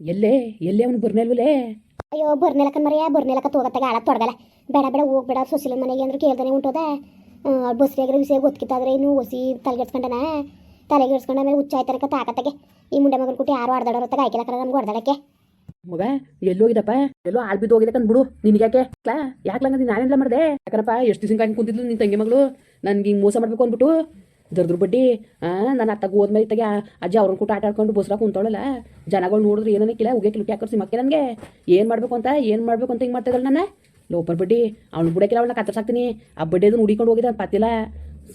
ಎಲ್ಲೇ ಎಲ್ಲೇ ಅವನು ಬರ್ನೆಲ್ವಲೇ? ಅಯ್ಯೋ ಬರ್ನೆಲಕ ಮರಿಯ ಬರ್ನೆಲಕ ತೋಗತ್ತಾಗ ಆಳ ತೊಡಗಲ್ಲ ಬೇಡ ಬೇಡ ಹೋಗ್ಬೇಡ ಸೊಸಿಲ ಮನೆಗೆ ಅಂದ್ರೆ ಕೇಳ್ತಾನೆ ಉಂಟೋದ. ಬಸ್ರಿಯಾಗ್ರೆ ವಿಷಯ ಗೊತ್ತಿತ್ತಾದ್ರೆ ಇನ್ನು ಹೊಸಿ ತಲೆಗೆಡ್ಸ್ಕೊಂಡನ? ತಲೆಗೆಡ್ಸ್ಕೊಂಡ ಮೇಲೆ ಹುಚ್ಚ ಆಯ್ತಾರಕ ತಾಕತ್ತಾಗೆ. ಈ ಮುಂಡೆ ಮಗನ ಕುಟ್ಟಿ ಯಾರು ಆಡ್ದಾಡೋರತ್ತಾಗ ಕರ ನಮ್ಗೆ ಹೊಡ್ದಾಡಕ್ಕೆ? ಮಗ ಎಲ್ಲೋಗಿದಪ್ಪ ಎಲ್ಲೋ ಆಳ್ ಬಿದ್ದು ಹೋಗಿದೆ ಕಂದ್ಬಿಡು ನಿನಗ್ಯಾಕೆ ಕ್ಲಾ ಯಾಕಲಂಗ ನೀನು ನಾನೆಲ್ಲ ಮಾಡಿದೆ? ಯಾಕನಪ್ಪ ಎಷ್ಟು ದಿವಸ ಕುಂತಿದ್ಲು ನಿನ್ನ ತಂಗಿ ಮಗಳು? ನನ್ಗೆ ಹಿಂಗೆ ಮೋಸ ಮಾಡ್ಬೇಕು ಅಂದ್ಬಿಟ್ಟು. ದರ್ದ್ರ ಬಡ್ಡಿ ನನ್ನ ಅತ್ತಾಗ ಹೋದ್ಮೇಲೆ ಇತ್ತಾಗ ಅಜ್ಜ ಅವ್ರನ್ನ ಕೂಟ ಆಟ ಆಡ್ಕೊಂಡು ಬಸ್ರಾಗ ಕುಂತವಳಲ್ಲ. ಜನಗಳು ನೋಡಿದ್ರೆ ಏನಕ್ಕಿಲ್ಲ ಉಗೆ ಕಿಲುಕಿ ಹಾಕರ್ಸಿ ಮಕ್ಕೆ ನನಗೆ. ಏನು ಮಾಡಬೇಕು ಅಂತ, ಏನು ಮಾಡಬೇಕು ಅಂತ ಹಿಂಗೆ ಮಾಡ್ತಿದ್ದಲ್ಲ ನಾನು ಲೋಪರ್ ಬಡ್ಡಿ ಅವ್ನು ಬಿಡಕ್ಕಿಲ್ಲ ಅವಳನ್ನ ಕತ್ತರ್ಸಾಕ್ತೀನಿ. ಆ ಬಡ್ಡಿ ಅದನ್ನು ಹುಡಿಕೊಂಡು ಹೋಗಿದ್ದೆ ಪತ್ತಿಲ್ಲ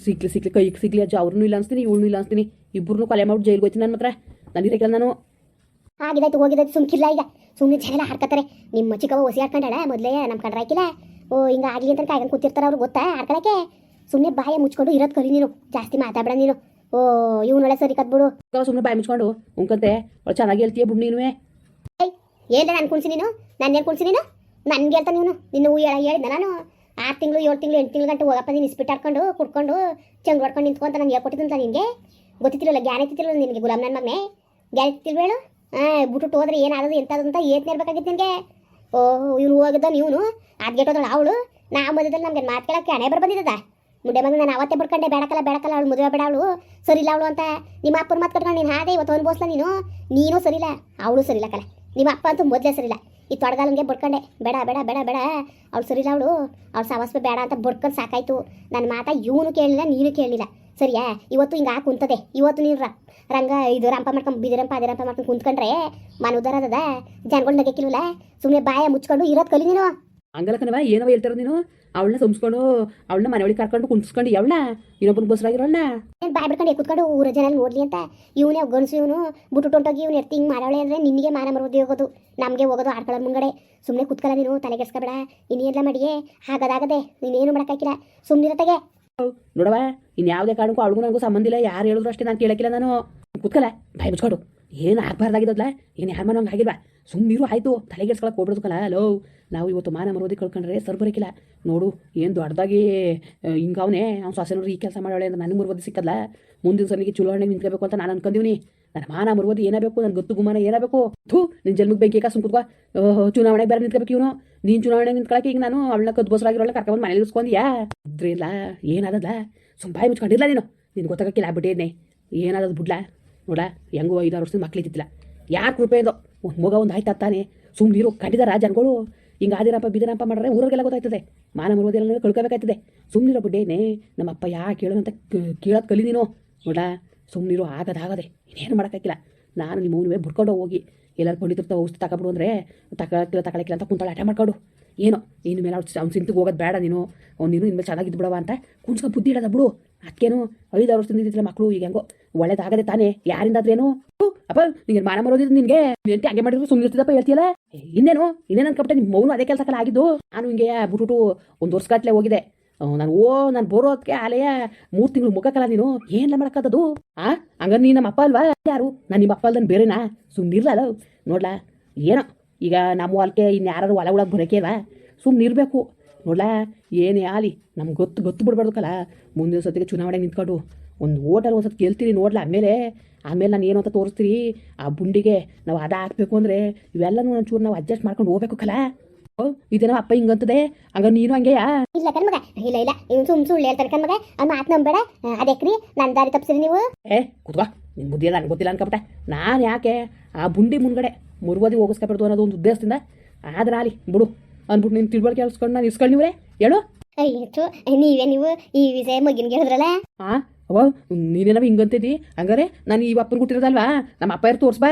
ಸಿಕ್ಲಿ ಸಿಕ್ಲಿ, ಕೈಗೆ ಸಿಗ್ಲಿ ಅಜ್ಜ, ಅವ್ರನ್ನೂ ಇಲ್ಲ ಅನ್ಸ್ತೀನಿ, ಇವಳನ್ನೂ ಇಲ್ಲ ಅನ್ಸ್ತೀನಿ. ಇಬ್ಬರನ್ನೂ ಕೊಲೆ ಮಾಡಿ ಜೈಲ್ಗೆ ಹೋಗ್ತೀನಿ ನನ್ನ ಮಾತ್ರ ನಾನು ಇರಕ್ಕಿಲ್ಲ ನಾನು. ಆಗಿದಾಯ್ತು ಹೋಗಿದಾಯ್ತು ಸುಮ್ಕಿಲ್ಲ ಈಗ. ಸುಮ್ಮನೆ ಜಗಳ ಹಾಡ್ಕತ್ತಾರೆ. ನಿಮ್ಮ ಚಿಕ್ಕವ ಹೊಸಿ ಹಾಡ್ಕೊಂಡಾಳ, ಮೊದಲೇ ನಮ್ಮ ಕಂಡ್ರೆ ಹಾಕಿಲ್ಲ. ಓ, ಹಿಂಗ ಆಗಲಿ ಅಂತ ಕಾಯ್ಕೊಂಡು ಕೂತಿರ್ತಾರೆ ಅವ್ರು, ಗೊತ್ತಾ? ಹಾಡ್ಕೊಳಕ್ಕೆ? ಸುಮ್ಮನೆ ಬಾಯ ಮುಚ್ಕೊಂಡು ಇರೋದು ಕಲಿ ನೀನು. ಜಾಸ್ತಿ ಮಾತಾಡ ನೀನು. ಓ ಇವನೊಳೆ ಸರಿ ಕತ್ಬಿಡು. ಸುಮ್ಮನೆ ಬಾಯಿ ಮುಚ್ಕೊಂಡು ಉಂಕಂತೆ ಚೆನ್ನಾಗಿ ಹೇಳ್ತೀಯ ಬಿಡು ನೀನು ಏನ್ಲ ನಾನು ಕುಣಿಸಿ ನೀನು? ನಾನು ಏನ್ ಕುಣಿಸಿ ನೀನು? ನನ್ಗೆ ಹೇಳ್ತಾ ನೀನು ನಿನ್ನ ಹೇಳ ಹೇಳಿದ್ದ ನಾನು. ಆರು ತಿಂಗಳು ಏಳು ತಿಂಗಳು ಎಂಟು ತಿಂಗಳು ಗಂಟೆ ಹೋಗಪ್ಪ ನೀನು ಇಸ್ಪಿಟ್ ಹಾಕೊಂಡು ಕುಡ್ಕೊಂಡು ಚಂಗ್ ಹೊಡ್ಕೊಂಡು ನಿಂತ್ಕೊಂತ ನಾನು ಹೇಳ್ಕೊಟ್ಟಿದ್ದಂತ ನಿನಗೆ? ಗೊತ್ತಿತ್ತಿರಲ್ಲ ಜ್ಞಾನ ಇತ್ತಿರಲ್ಲ ನಿನಗೆ ಗುಲಾಮ್ ನನ್ನ ಮಗನೇ ಜ್ಞಾನ ಇತ್ತಿಲ್ವೇಳು ಹಾಂ ಬಿಟ್ಟು ಹೋದ್ರೆ ಏನಾಗೋದು ಎಂಥದಂತ ಏತ್ನೇ ಇರ್ಬೇಕಾಗಿತ್ತು ನಿನಗೆ? ಓ ಇವನು ಹೋಗಿದ್ದ ಅದು ಅದ್ಗೆಟ್ಟೋದಳು ಅವಳು. ನಾ ಮಧ್ಯದಲ್ಲಿ ನಮ್ಗೆ ಮಾತು ಕೇಳಕ್ಕೆ ಹಣೆ ಬರ್ ಬಂದಿದ್ದದ? ಮುಂಡೆ ಮಗ ನಾನು ಅವತ್ತೇ ಬರ್ಕೊಂಡೆ, ಬೇಡಕಲ್ಲ ಬೇಡಕಲ್ಲ, ಅವಳು ಮದುವೆ ಬೇಡ ಅವಳು. ಸರಿ ಇಲ್ಲ ಅವಳು ಅಂತ ನಿಮ್ಮ ಅಪ್ಪನ ಮಾತು ಕಟ್ಕೊಂಡು ನೀನು ಹಾಗೆ ಇವತ್ತು ಅನ್ಬೋಸ್ಲ ನೀನು? ನೀನು ಸರಿಲ್ಲ ಅವಳು ಸರಿಲ್ಲ ಕಲ. ನಿಮ್ಮ ಅಪ್ಪ ಅಂತೂ ಮೊದಲೇ ಸರಿಲ್ಲ ಈ ತೊಡಗಾಲಂಗೆ ಬಡ್ಕೊಂಡೆ ಬೇಡ ಬೇಡ ಬೇಡ ಬೇಡ. ಅವಳು ಸರಿಲ್ಲ ಅವಳು. ಅವ್ಳು ಸಾವಸ್ಪ ಬೇಡ ಅಂತ ಬಡ್ಕೊಂಡು ಸಾಕಾಯ್ತು. ನನ್ನ ಮಾತಾ ಇವನು ಕೇಳಲಿಲ್ಲ, ನೀನು ಕೇಳಲಿಲ್ಲ. ಸರಿಯಾ? ಇವತ್ತು ಹಿಂಗೆ ಆ ಕುಂತದೆ. ಇವತ್ತು ನೀನು ರಂಗ ಇದು ರಂಪ ಮಾಡ್ಕೊಂಡು ಬಿದಿರಂಪ ಅದಿರಂಪ ಮಾಡ್ಕೊಂಡು ಕುಂತ್ಕೊಂಡ್ರೆ ಮನ ಉದರದ ಜನಗಳು ನಗಕ್ಕಿಲ್ವಲ್ಲ ಸುಮ್ಮನೆ ಬಾಯ ಮುಚ್ಕೊಂಡು ಇರೋದು ಕಲಿ ನೀನು. ಹಂಗಲ್ಲ ಕಣವ ಏನವ ಹೇಳ್ತಾರ ನೀನು? ಅವಳನ್ನ ಸುಮ್ಸ್ಕೊಂಡು ಅವಳನ್ನ ಮನೆ ಒಳಗೆ ಕರ್ಕೊಂಡು ಕುಂತ್ಸ್ಕೊಂಡು ಅವಳನ್ನ ಇನ್ನೊಬ್ಬನ ಬಸ್ರಾಗಿರೋಣ ಏನು ಬಾಯ್ ಬಿಡ್ಕೊಂಡು ಕೂತ್ಕೊಂಡು ಊರ ಜನ ನೋಡ್ಲಿ ಅಂತ. ಇವನೇ ಗಣಸು ಇವನು ಬುಟ್ಟು ಟೊಂಟೋಗಿ ಇವ್ನು ಎತ್ತಿ ಹಿಂಗ್ ಮಾಡವಳೆ ಅಂದ್ರೆ ನಿನಗೆ ಮಾನ ಮರುದಿ ಹೋಗೋದು. ನಮಗೆ ಹೋಗೋದು ಆಡ್ಕೊಳ್ಳೋದು ಮುಂಗಡೆ ಸುಮ್ಮನೆ ಕೂತ್ಕಲ್ಲ ನೀನು ತಲೆಗೆಡ್ಸ್ಕೊಬೇಡ ಇನ್ನೇನೆಲ್ಲ ಮಾಡಿಯೇ? ಹಾಗದಾಗದೆ. ನೀನೇನು ಮಾಡೋಕ್ಕಾಗಿಲ್ಲ ತಗೆ. ನೋಡವ ಇನ್ಯಾವುದೇ ಕಾರಣಕ್ಕೂ ಅವಳಿಗೂ ನನಗೂ ಸಂಬಂಧ ಇಲ್ಲ. ಯಾರು ಹೇಳಿದ್ರು ಅಷ್ಟೇ ನಾನು ಕೇಳಕ್ಕಿಲ್ಲ ನಾನು. ಕುತ್ಕಲ್ಲ ಬಾಯ್ ಮುಚ್ಕೊಂಡು. ಏನು ಆಗ್ಬಾರ್ದಾಗಿದ್ದಲ್ಲ ಏನು ಯಾರು ಹಂಗೆ ಆಗಿಲ್ವಾ ಸುಮ್ಮನಿರು ಆಯಿತು. ತಲೆಗೆಡ್ಸ್ಕೊಳಕ್ಕೆ ಹೋಗ್ಬಿಡ್ದಕ್ಕಲ್ಲ ಹಲೋ ನಾವು ಇವತ್ತು ಮಾನ ಮರೋದಿ ಕಳ್ಕೊಂಡ್ರೆ ಸರ್ ಬರೋಕ್ಕಿಲ್ಲ ನೋಡು, ಏನು ದೊಡ್ಡದಾಗಿ ಹಿಂಗೆ ಅವನೇ ಅವ್ನು ಸೊಸೆನವ್ರು ಈ ಕೆಲಸ ಮಾಡೋಳೆ ಅಂತ ನನಗೆ ಮುರ್ವದಿ ಸಿಕ್ಕಲ್ಲ ಮುಂದಿನ ಸರಿಗೆ ಚಲೋ ಹಣ್ಣೆ ನಿಂತ್ಕೋಬೇಕು ಅಂತ ನಾನು ಅನ್ಕೊಂಡಿವ್ನಿ ನನ್ನ ಮಾನ ಮರುವದಿ ಏನಾಗಬೇಕು? ನನ್ನ ಗೊತ್ತು ಗುಮಾನ ಏನಾಗಬೇಕು? ಥೂ ನಿನ್ನ ಜನ್ಮಕ್ಕೆ ಬೆಂಕಿ ಕಾಸು ಕುತ್ಕೋ. ಚುನಾವಣೆ ಬೇರೆ ನಿಂತ್ಕೋಬೇಕು ಇವನು. ನೀನು ಚುನಾವಣೆ ನಿಂತ್ಕೊಳಕ್ಕೆ ಈಗ ನಾನು ಅವಳನ್ನ ಕದ್ದು ಬಸ್ರಾಗಿರೋಲ್ಲ ಕರ್ಕೊಂಡು ಮನೇಲಿ ಇಸ್ಕೊಂಡ್ಯಾ? ಇದ್ರಿಲ್ಲ ಏನಾದಲ್ಲ ಸುಮ್ ಬಾಯಿ ಮುಚ್ಕೊಂಡಿಲ್ಲ ನೀನು. ನಿನ್ಗೆ ಗೊತ್ತಾಗಕ್ಕಿಲ್ಲ, ಬಿಟ್ಟಿದ್ನೆ. ಏನಾದದು ಬಿಡ್ಲ? ನೋಡ, ಹೆಂಗೋ ಐದಾರು ವರ್ಷದ ಮಕ್ಳು ಇದ್ದಿಲ್ಲ ಯಾರು ಒಂದು ಮಗ ಒಂದು ಆಯ್ತಾ ತಾನೆ? ಸುಮ್ಮನಿರು ರಾಜ ಜನಗಳು ಹಿಂಗೆ ಆದಿರಪ್ಪ ಬಿದಿರಪ್ಪ ಮಾಡ್ರೆ ಊರಿಗೆಲ್ಲ ಗೊತ್ತಾಯ್ತದೆ. ಮಾನ ಮರುವುದೆಲ್ಲ ಕಳ್ಕೊಬೇಕಾಯ್ತದೆ. ಸುಮ್ಮನಿರೋ ಬಿಟ್ಟೇನೆ ನಮ್ಮಪ್ಪ ಯಾಕೆ ಕೇಳು ಅಂತ ಕೇಳೋದು ಕಲಿ ನೀನು. ನೋಡ ಸುಮ್ಮನಿರು ಆಗದಾಗದೆ ಇನ್ನೇನು ಮಾಡೋಕ್ಕಾಗಿಲ್ಲ ನಾನು ನಿಮ್ಮ ಮೇಲೆ ಬುಡ್ಕೊಂಡು ಹೋಗಿ, ಎಲ್ಲರೂ ಪಂಡಿತರ್ತ ಔಷಧಿ ತಗೊಬಿಡು ಅಂದರೆ ತಗೊಳಕ್ಕಿಲ್ಲ ತಗೊಳಕ್ಕಿಲ್ಲ ಅಂತ ಕುಂತಾಳೆ, ಆಟ ಮಾಡ್ಕೊಡು. ಏನೋ? ಇನ್ನು ಮೇಲೆ ಅವ್ನು ಸಿಂತಿಗೆ ಹೋಗೋದು ಬೇಡ ನೀನು. ಅವ್ನು ನೀನು ಇನ್ಮೇಲೆ ಚೆನ್ನಾಗಿದ್ದು ಬಿಡವ ಅಂತ ಕುಣ್ಸ್ಕೊಂಡು ಬುದ್ಧಿ ಇಡೋದ ಬಿಡು. ಅದಕ್ಕೇನು ಐದಾರು ವರ್ಷದಿಂದ ಇದ್ದಿಲ್ಲ ಮಕ್ಕಳು ಈಗ ಹೆಂಗೋ ಒಳ್ಳೇದಾಗದೆ ತಾನೇ. ಯಾರಿಂದಾದ್ರೇನು? ಏನು ಅಪ್ಪ ನಿಂಗೆ ಮಾನ ಮರೋದಿದ್ದು ನಿನ್ಗೆ. ಎಂತ ಹಂಗೆ ಮಾಡಿದ್ರು ಸುಮ್ಮನೆ ಇರ್ತಿದ್ದಪ್ಪ ಹೇಳ್ತೀಯಲ್ಲ? ಇನ್ನೇನು? ಇನ್ನೇನು ಅನ್ಕೊಬಿಟ್ಟೆ ನಿಮ್ಮ ಮೌನು ಅದೇ ಕೆಲಸ ಕಲ ಆಗಿದ್ದು. ನಾನು ಹಿಂಗೆ ಬಿಟ್ಬಿಟ್ಟು ಒಂದು ವರ್ಷಗಟ್ಲೆ ಹೋಗಿದೆ. ನಾನು ಓ, ನಾನು ಬರೋದಕ್ಕೆ ಆಲೆಯ ಮೂರು ತಿಂಗಳು ಮುಖಕ್ಕಲ್ಲ ನೀನು. ಏನ್ ಮಾಡೋಕ್ಕದ್ದು ಆ, ಹಂಗಾರೆ ನೀನು ನಮ್ಮ ಅಪ್ಪ ಅಲ್ವಾ? ಯಾರು? ನಾನು ನಿಮ್ಮ ಅಪ್ಪ ಅಲ್ದನ್ ಬೇರೆನಾ? ಸುಮ್ಮನಿರ್ಲಲ್ಲ ನೋಡ್ಲಾ, ಏನೋ, ಈಗ ನಮ್ಮ ಹೊಲಕ್ಕೆ ಇನ್ನು ಯಾರು ಹೊಲ ಒಳಗೆ ಬರೋಕೇವಾ ಸುಮ್ಮನೆ ಇರಬೇಕು. ನೋಡ್ಲಾ? ಏನೇ ಆಲಿ ನಮ್ಗೆ ಗೊತ್ತು ಗೊತ್ತು ಬಿಡ್ಬಾರ್ದಕ್ಕಲ್ಲ. ಮುಂದಿನ ಸತಿಗೆ ಚುನಾವಣೆಗೆ ನಿಂತ್ಕೊಂಡು ಒಂದು ಓಟಲ್ಲಿ ಒಂದು ಸತಿ ಗೆಲ್ತೀರಿ ನೋಡ್ಲಾ? ಆಮೇಲೆ ಆಮೇಲೆ ನಾನು ಏನು ಅಂತ ತೋರಿಸ್ತೀರಿ ಆ ಬುಂಡಿಗೆ ನಾವು ಅದ ಹಾಕ್ಬೇಕು ಅಂದರೆ ಇವೆಲ್ಲನೂ ಒಂಚೂರು ನಾವು ಅಡ್ಜಸ್ಟ್ ಮಾಡ್ಕೊಂಡು ಹೋಗ್ಬೇಕು ಕಲ ಓ ಇದೇನೋ ಅಪ್ಪ ಹಿಂಗಂತದೆ. ಹಂಗ ನೀನು ಹಂಗೆಯಾ? ಇಲ್ಲ ಕಣ್ಮಗ ಇಲ್ಲ ಇಲ್ಲ. ಇವ್ನು ಸುಮ್ ಸುಳ್ಳು ಹೇಳ್ತಾರೆ ಕಣ್ಮಗ ಅವ್ನು ಮಾತು ನಂಬೇಡ ಅದಕ್ರಿ ನನ್ನ ದಾರಿ ತಪ್ಸಿರಿ ನೀವು. ಏ ಕುತ್ವಾ ನಿನ್ ಬುದ್ಧಿ ನನಗೆ ಗೊತ್ತಿಲ್ಲ ಅನ್ಕೊಬಿಟ್ಟೆ. ನಾನು ಯಾಕೆ ಆ ಬುಂಡಿ ಮುಂದ್ಗಡೆ ಮುರುವದಿ ಹೋಗಿಸ್ಕೊಬಾರ್ದು ಅನ್ನೋದು ಒಂದು ಉದ್ದೇಶದಿಂದ. ಆದ್ರೆ ಆಲಿ ಬಿಡು. ಅಂದ್ಬಿಟ್ಟು ನೀನು ತಿಳ್ಬಳಿಕೆ ಕೇಳಿಸ್ಕೊಂಡು ನಾನು ಇಸ್ಕೊಂಡು ನೀವ್ರೆ? ಹೇಳು. ಅಯ್ಯೋ ನೀವೇ ನೀವು ಈ ವಿಷಯ ಮಗಿನ ಹೇಳಿದ್ರಲ್ಲ? ಹಾ ಅವ ನೀನೇನವ ಹಿಂಗಂತಿದ್ದಿ ಹಂಗಾರೆ ನಾನು ಈ ಅಪ್ಪನ ಕೊಟ್ಟಿರೋದಲ್ವಾ ನಮ್ಮ ಅಪ್ಪ ಯಾರು ತೋರಿಸ್ಬಾ?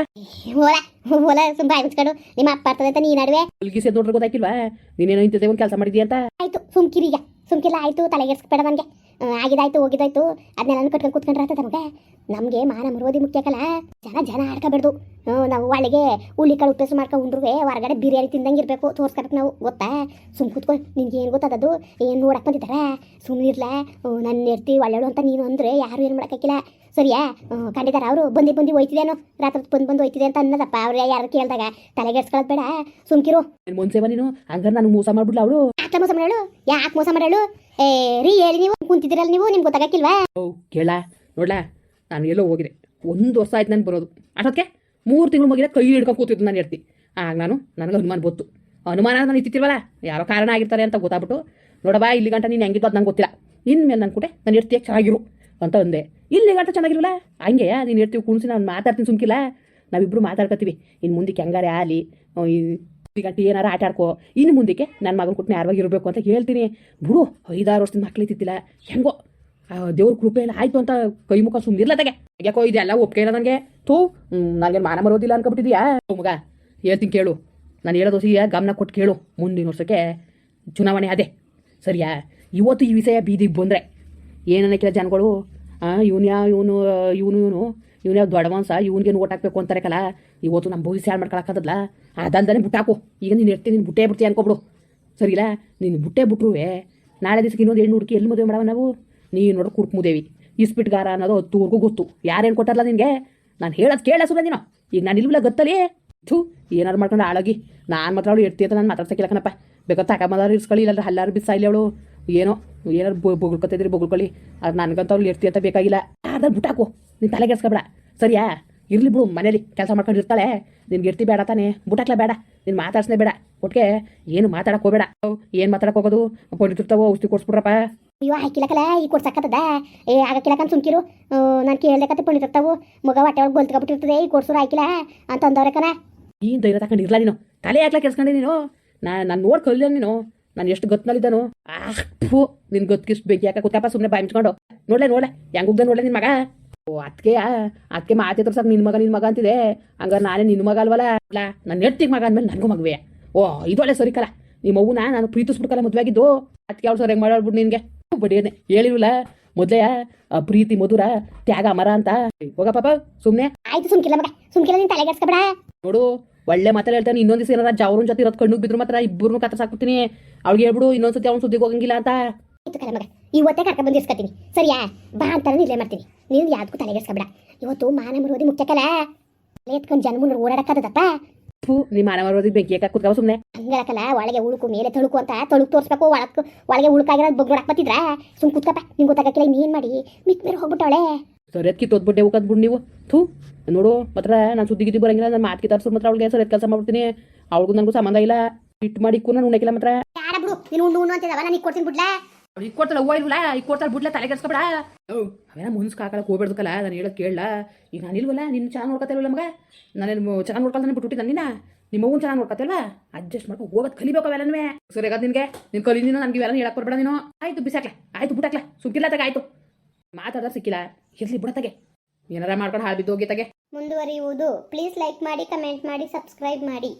ಹೋಲ ಹೋಲ ಸುಮ್ ಬಾಯಿ ಮುಚ್ಕೊಂಡು. ನಿಮ್ಮ ಅಪ್ಪ ಅರ್ಥದ ಅಂತ ನೀ ನಡುವೆ. ಅಲ್ಗಿಸಿ ನೋಡ್ರೆ ಗೊತ್ತಾಕಿಲ್ವಾ ನೀನೇನೋ ಇಂಥದ್ದೇ ಒಂದು ಕೆಲಸ ಮಾಡಿದ್ಯಾ ಅಂತ? ಆಯ್ತು ಸುಮ್ಕಿರಿಗ ಸುಮ್ಕಿಲ್ಲ ಆಯ್ತು ತಲೆಗೆಡ್ಸ್ಬೇಡ ನನಗೆ. ಆಗಿದಾಯ್ತು ಹೋಗಿದಾಯ್ತು. ಅದನ್ನೆಲ್ಲ ಕಟ್ಕೊಂಡು ಕೂತ್ಕೊಂಡ್ರೆ ಆಗ್ತದೆ ನಮಗೆ ನಮಗೆ ಮಾನ ಮರೋದಿ ಕಲ. ಜನ ಜನ ಆಡ್ಕೋಬೇಡ್ದು ನಾವು ಒಳಗೆ ಹುಳಿ ಕಾಳು ಉಪ್ಪೆಸು ಮಾಡ್ಕೊಂಡು ಉಂಡ್ರುವೆ ಹೊರಗಡೆ ಬಿರಿಯಾನಿ ತಿಂದಂಗೆ ಇರಬೇಕು ತೋರ್ಸ್ಕೊಬೇಕು ನಾವು. ಗೊತ್ತಾ? ಸುಮ್ ಕೂತ್ಕೊ ನಿನ್ಗೆ ಏನು ಗೊತ್ತದದು ಏನು ನೋಡಕ್ ಬಂದಿದ್ದಾರ? ಸುಮ್ಮನಿರ್ಲ ನನ್ನ ಹೆರ್ತಿ ಒಳ್ಳೆಳು ಅಂತ ನೀನು ಅಂದ್ರೆ ಯಾರು ಏನು ಮಾಡೋಕ್ಕಾಗಿಲ್ಲ. ಸರಿಯಾ? ಕಂಡಿದಾರ ಅವರು? ಬಂದು ಬಂದು ಹೋಯ್ತಿದೇನೋ? ರಾತ್ರಿ ಬಂದು ಬಂದು ಹೋಯ್ತಿದೆ ಅಂತ ಅನ್ನದಪ್ಪ ಅವ್ರು ಯಾರು ಕೇಳಿದಾಗ. ತಲೆಗೆಡ್ಸ್ಕೊಳ್ಳೋದು ಬೇಡ. ಸುಮ್ಕಿರು. ಮೊನ್ಸೇವ ನೀನು? ಹಂಗಾರೆ ನನಗೆ ಮೋಸ ಮಾಡ್ಬಿಡ್ಲ ಅವಳು? ಯಾಕೆ ಮೋಸ ಮಾಡಳು ಯಾಕೆ ಮೋಸ ಮಾಡಳು ಏ, ರೀ, ಹೇಳಿ ನೀವು. ಕುಂತಿದ್ದೀರಲ್ಲ ನೀವು, ನಿಮ್ಗೆ ಗೊತ್ತಾಗಕ್ಕಿಲ್ವಾ? ಓ, ಕೇಳ, ನೋಡ್ಲಾ, ನಾನು ಎಲ್ಲೋ ಹೋಗಿದೆ ಒಂದು ವರ್ಷ ಆಯ್ತು ನಾನು ಬರೋದು. ಅಷ್ಟೊತ್ತಿಗೆ ಮೂರು ತಿಂಗಳು ಮಗಿನ ಕೈ ಹಿಡ್ಕೊಂಡು ಕೂತಿದ್ದು ನಾನು ಹೇಳ್ತಿ ಆಗ ನಾನು, ನನಗೆ ಅನುಮಾನ ಗೊತ್ತು ಅನುಮಾನ ನಾನು ಇತ್ತಿಲ್ವಲ್ಲ ಯಾರೋ ಕಾರಣ ಆಗಿರ್ತಾರೆ ಅಂತ ಗೊತ್ತಾಗ್ಬಿಟ್ಟು ನೋಡಬ ಇಲ್ಲಿ ಗಂಟ ನೀನು ಹೆಂಗಿದ್ದು ಅದು ನಂಗೆ ಗೊತ್ತಿಲ್ಲ. ಇನ್ಮೇಲೆ ನನ್ನ ಕೂಟೆ ನಾನು ಹೇಳ್ತೀಯ ಚೆನ್ನಾಗಿರು ಅಂತ ಅಂದೆ. ಇಲ್ಲಿ ಗಂಟ ಚೆನ್ನಾಗಿರಲ್ಲ ಹಂಗೆ, ನೀನು ಹೇಳ್ತೀವಿ ಕುಣಿಸಿ ನಾನು ಮಾತಾಡ್ತೀನಿ ಸುಮ್ಕಿಲ್ಲ. ನಾವಿಬ್ಬರು ಮಾತಾಡ್ಕೊತೀವಿ ಇನ್ನು ಮುಂದಕ್ಕೆ ಹೆಂಗಾರೆ ಆಲಿ ಗಂಟೆ ಏನಾರ ಆಟ ಆಡ್ಕೋ. ಇನ್ನು ಮುಂದಕ್ಕೆ ನನ್ನ ಮಗನ ಕೊಟ್ಟು ಯಾರವಾಗಿ ಇರಬೇಕು ಅಂತ ಹೇಳ್ತೀನಿ. ಬಿಡು, ಐದಾರು ವರ್ಷದ ಮಕ್ಳು ಇತ್ತಿತ್ತಿಲ್ಲ ಹೆಂಗೋ ದೇವ್ರ ಕೃಪೆ ಎಲ್ಲ ಆಯ್ತು ಅಂತ ಕೈ ಮುಖ ಸುಮ್ಮನಿರ್ಲ ತಗೆ. ಯಾಕೋ ಇದೆಲ್ಲ ಒಪ್ಪಿಗೆ ಇಲ್ಲ ನನಗೆ. ಥೂ ನನಗೆ ಮಾನ ಮರೋದಿಲ್ಲ ಅನ್ಕೊಬಿಟ್ಟಿದ್ಯಾ ಮಗ, ಹೇಳ್ತೀನಿ ಕೇಳು. ನಾನು ಹೇಳೋದು ಸಿಹಿಯ ಗಮನ ಕೊಟ್ಟು ಕೇಳು. ಮುಂದಿನ ವರ್ಷಕ್ಕೆ ಚುನಾವಣೆ ಅದೇ. ಸರಿಯಾ? ಇವತ್ತು ಈ ವಿಷಯ ಬೀದಿಗೆ ಬಂದರೆ ಏನನ್ನಕ್ಕಿಲ್ಲ ಜನಗಳು? ಇವನು ಯಾವ ಇವನು ಇವನು ಇವನು. ಇವನು ದೊಡ್ಡವನ್ಸ ಇವನ್ಗೆ ಓಟ್ ಹಾಕ್ಬೇಕು ಅಂತಾರೆಕಲ್ಲ ಇವತ್ತು ನಮ್ಮ ಭವಿಷ್ಯ ಹಾಳು ಮಾಡ್ಕೊಳಕ್ಕದಲ್ಲ ಅದಂತಾನೆ ಬುಟ್ಟಾಕು ಈಗ ನೀನು ಇರ್ತೀನಿ ನೀನು ಬುಟ್ಟೆ ಬಿಡ್ತೀಯ ಅನ್ಕೊಬಿಡು. ಸರಿಲ್ಲ ನೀನು ಬುಟ್ಟೆ ಬಿಟ್ರುವೆ, ನಾಳೆ ದಿವಸಕ್ಕೆ ಇನ್ನೊಂದು ಹೆಣ್ಣು ಹುಡುಕಿ ಎಲ್ಲಿ ಮದುವೆ ಮಾಡವ ನಾವು? ನೀನು ನೋಡ್ರಿ ಕುಡ್ಕುಮುದೇವಿ. ಇಸ್ಪಿಟ್ಗಾರ ಅನ್ನೋದು ಹತ್ತುವರೆಗೂ ಗೊತ್ತು. ಯಾರೇನು ಕೊಟ್ಟಾರಲ್ಲ ನಿನಗೆ? ನಾನು ಹೇಳೋದು ಕೇಳ ಸುಮ್ಮನೆ ನೀನು. ಈಗ ನಾನು ಇಲ್ವಲ್ಲ ಗೊತ್ತಲ್ಲಿ? ಥೂ ಏನಾರು ಮಾಡ್ಕೊಂಡು ಹಾಳಾಗಿ. ನಾನು ಮಾತ್ರ ಅವಳು ಇರ್ತೀಯ ಅಂತ ನಾನು ಮಾತಾಡ್ಸಕ್ಕಿಲ್ಲ ಕಣಪ್ಪ ಬೇಕಾದ್ರೆ ತಗೊಂಬಂದಾರು ಇರ್ಸ್ಕೊಳ್ಳಿ, ಇಲ್ಲಾದ್ರೆ ಹಲ್ಲಾರು ಬಿಸ್ಸ ಇಲ್ಲಿ ಅವಳು. ಏನೋ ಏನಾರು ಬೊಗಳ್ಕೊತಿದ್ರಿ ಬೊಗಳ್ಕೊಳ್ಳಿ. ಅದು ನನಗಂತ ಅವ್ಳು ಇರ್ತೀಯ ಅಂತ ಬೇಕಾಗಿಲ್ಲ. ಯಾರ್ದಾರು ಬುಟ್ಟಾಕು ನೀನು ತಲೆ ಕೆಡ್ಸ್ಕೊಬೇಡ. ಸರಿಯಾ? ಇರ್ಲಿ ಬಿಡು ಮನೇಲಿ ಕೆಲಸ ಮಾಡ್ಕೊಂಡು ಇರ್ತಾಳೆ. ನಿನ್ಗೆ ಇರ್ತಿ ಬೇಡ ತಾನೆ. ಬುಟಾಕ್ಲ ಬೇಡ. ನೀನು ಮಾತಾಡ್ಸನೆ ಬೇಡ. ಒಟ್ಟಿಗೆ ಏನು ಮಾತಾಡಕ್ ಹೋಗಬೇಡ. ಏನು ಮಾತಾಡಕ್ ಹೋಗೋದು? ಪಂಡಿತಿರ್ತಾವೋ ಔಷಧಿ ಕೊಡ್ಸ್ಬಿಡ್ರಪ್ಪ. ಅಯ್ಯೋ ಹಾಕಿಲ್ಲಕಲ್ಲ ಈ ಕೊಡ್ಸಕ್ಕತ್ತದ ಏ ಆಗಕ್ಕಿಲ್ಲಕಂತ ಸುಮ್ಕಿರು. ನಾನು ಕೇಳ್ದಕತ್ತೆ ಪುಣಿತಿರ್ತಾವು ಮಗ ಹೊಟ್ಟೆ ಒಳಗೆ ಗೋಲ್ತ್ಕೊಬಿಟ್ಟಿರ್ತದೆ ಈ ಕೊಡ್ಸೂರು ಹಾಕಿಲ್ಲ ಅಂತ ಅಂದವ್ರೆ ಕಣ. ಏನು ಧೈರ್ಯ ತಗೊಂಡು ಇರ್ಲ ನೀನು? ತಲೆ ಹಾಕ್ಲ ಕೆಲ್ಸ್ಕೊಂಡೆ ನೀನು? ನಾ ನಾನು ನೋಡಿ ಕಲಿಯ ನೀನು. ನಾನು ಎಷ್ಟು ಗೊತ್ತಿನಲ್ಲಿದ್ದಾನು ಆಹ್ ಫು ನಿನ್ ಗೊತ್ತಿಷ್ಟು ಬೇಕು ಯಾಕೆ ಕೂತಪ್ಪ ಸುಮ್ಮನೆ ಬಾಯಿ ಮುಚ್ಕೊಂಡು. ನೋಡ್ಲೆ ನೋಡ್ಲೆ. ಹೆಂಗ್ ಹೋಗ್ದೆ ನೋಡ್ಲೆ ನಿನ್ ಮಗ? ಓ ಅದಕ್ಕೆ ಅದಕ್ಕೆ ಮಾತೆ ತೋರ್ಸಕ್ ನಿನ್ ಮಗ ನಿನ್ ಮಗ ಅಂತಿದೆ. ಹಂಗ ನಾನೇ ನಿನ್ನ ಮಗ ಅಲ್ವಲ್ಲ? ಅಲ್ಲ ನನ್ನ ನೆಟ್ಟಿಗೆ ಮಗ ಅಂದ್ಮೇಲೆ ನನಗೂ ಮಗುವೆ. ಓ ಇದೊಳ್ಳೆ ಸರಿ ಕಲ. ನಿಮ್ಮ ಅವ್ವನ ನಾನು ಪ್ರೀತಿಸ್ಬಿಡ್ಕಲ್ಲ ಮದುವೆ ಆಗಿದ್ದು ಅದಕ್ಕೆ ಅವ್ಳು ಸರಿ ಹೆಂಗೆ ಮಾಡ್ಬಿಟ್ಟು ನಿನ್ಗೆ? ಬಡಿಯನೆ. ಹೇಳಿರಲ್ಲ. ಮೊದಲೇ ಪ್ರೀತಿ ಮಧುರ ತ್ಯಾಗ ಮರ ಅಂತ. ಹೋಗ ಪಾಪ ಸುಮ್ನೆ. ಆಯ್ತು ಸುಮ್ಕಿಲ್ಲ ಮಗ. ಸುಮ್ಕಿಲ್ಲ ನೀನು ತಲೆಗೆಡ್ಸ್ಕೊಬೇಡ ನೋಡು ಒಳ್ಳೆ ಮಾತಲ್ಲಿ ಹೇಳ್ತಾನೆ. ಇನ್ನೊಂದು ದಿವಸ ಏನಾರ ಜಾವ್ರ ಜೊತೆ ಇರೋದು ಕಣ್ಣು ಬಿದ್ರು ಮಾತ್ರ ಇಬ್ಬರನ್ನು ಕತ್ರ ಸಾಕ್ಬಿಡ್ತೀನಿ ಅವ್ಳಿಗೆ ಹೇಳ್ಬಿಡು ಇನ್ನೊಂದ್ಸತಿ ಅವ್ನ ಸುದ್ದಿಗೆ ಹೋಗಂಗಿಲ್ಲ ಅಂತ. ಆಯ್ತು ಕಲ ಮಗ. ಇವತ್ತೇ ಕರ್ಕೊಂಡು ಬಂದು ಇಸ್ಕೊತೀನಿ ಸರಿಯಾ? ಬಾ ಅಂತಾನೆ ನಿಲ್ಲೇ ಮಾಡ್ತೀನಿ. ನೀನು ಯಾವ್ದಕ್ಕೂ ತಲೆಗೆಡ್ಸ್ಕೊಬೇಡ ಇವತ್ತು ಮಾನ ಮರೋದಿ ಮುಖ್ಯಕಲ್ಲ ತಲೆ ಎತ್ಕೊಂಡು ಜನ್ಮನ್ ಓಡಾಡಕ್ಕದಪ್ಪ ಥೂ ನಿಮ್ಮ ಮಾನವ ಮರೋದಿ ಬೆಂಕಿ ಯಾಕೆ ಕುತ್ಕವ ಸುಮ್ಮನೆ ಹಂಗಲಕಲ್ಲ ಒಳಗೆ ಉಳುಕು ಮೇಲೆ ತಳುಕು ಅಂತ ತಳುಕು ತೋರಿಸ್ಬೇಕು. ಒಳಕ್ಕೆ ಒಳಗೆ ಉಳುಕಾಗಿರೋದು ಬಗ್ಗೊಡಕ್ ಬತ್ತಿದ್ರ ಸುಮ್ ಕೂತ್ಕಪ್ಪ. ನಿಂಗೆ ಗೊತ್ತಾಗಕ್ಕಿಲ್ಲ ನೀನು ಮಾಡಿ? ಮಿಕ್ ಮೇಲೆ ಹೋಗ್ಬಿಟ್ಟವಳೆ. ಸರಿ ಎತ್ಕಿ ತೊದ್ಬಿಟ್ಟೆ ಉಕ್ಕದ್ಬಿಡು ನೀವು. ಥೂ ನೋಡು ಮಾತ್ರ ನಾನು ಸುದ್ದಿ ಗಿದ್ದಿ ಬರಂಗಿಲ್ಲ ನಾನು ಮಾತು ಕಿತ್ತಾರ್ಸು ಮಾತ್ರ ಅವಳಿಗೆ. ಸರಿ ಕೆಲಸ ಮಾಡ್ಬಿಡ್ತೀನಿ. ಅವಳಿಗೂ ನನಗೂ ಸಂಬಂಧ ಇಲ್ಲ. ಇಟ್ಟು ಮಾಡಿ ಇಕ್ಕು ನಾನು ಉಣ್ಣಕ್ಕಿಲ್ಲ ಮಾತ್ರ. ಯಾರ ಬಿಡು. ನೀನು ಉಣ್ಣು ಉಣ್ಣು ಅಂತಿದ್ದಾವ ನಾನು ಕೊಡ್ತೀನಿ ಬಿಡ್ಲಾ? ಈಗ ಕೊಡ್ತಾಳೆ ಹೂವ ಇಲ್ವಲ್ಲ ಈಗ ಕೊಡ್ತಾಳೆ ಬಿಡ್ಲ ತಲೆ ಕೆಡ್ಸ್ಕೊಬೇಡ. ಅವೇನ ಮುನ್ಸ್ಕ ಹಾಕಲಕ್ಕೆ ಹೋಗ್ಬೇಡ್ದಕ್ಕಲ್ಲ ನಾನು ಹೇಳೋದು ಕೇಳಲ್ಲ ಈಗ ನಾನು ಇಲ್ವಲ್ಲ ನಿನ್ನ ಚೆನ್ನಾಗಿ ನೋಡ್ಕೊತಿಲ್ವಲ್ಲ ಮಗ? ನಾನೇನು ಚೆನ್ನಾಗಿ ನೋಡ್ಕೊಳ್ತಾನೆ ಬಿಟ್ಬಿಟ್ಟಿದ್ದ ನಿನ್ನ ನಿಮ್ಮ ಮಗು ಚೆನ್ನಾಗಿ ನೋಡ್ಕೊತಿಲ್ವಾ ಅಡ್ಜಸ್ಟ್ ಮಾಡ್ಕೊ, ಹೋಗೋದು ಕಲಿಬೇಕು ಅವೆಲ್ಲನೂ ಸರಿ ಆಗ ನಿನಗೆ ನಿನ್ನ ಕಲಿ ನಿನ್ನ ನನಗೆ ಇವೆಲ್ಲ ಹೇಳಕ್ ಬರಬೇಡ ನೀನು. ಆಯ್ತು, ಬಿಸಾಕ್ಲ, ಆಯ್ತು ಬಿಟ್ಟಾಕ್ಲ ಸುಕ್ಕಿಲ್ಲ ತಗ, ಆಯ್ತು. ಮಾತಾಡೋದು ಸಿಕ್ಕಿಲ್ಲ ಬಿಡ ತಗೆ. ಏನಾರ ಮಾಡ್ಕೊಂಡು ಹಾಳು ಬಿದ್ದು ಹೋಗಿ ತಗೆ. ಮುಂದುವರಿಯುವುದು ಪ್ಲೀಸ್ ಲೈಕ್ ಮಾಡಿ ಕಮೆಂಟ್ ಮಾಡಿ ಸಬ್ಸ್ಕ್ರೈಬ್ ಮಾಡಿ.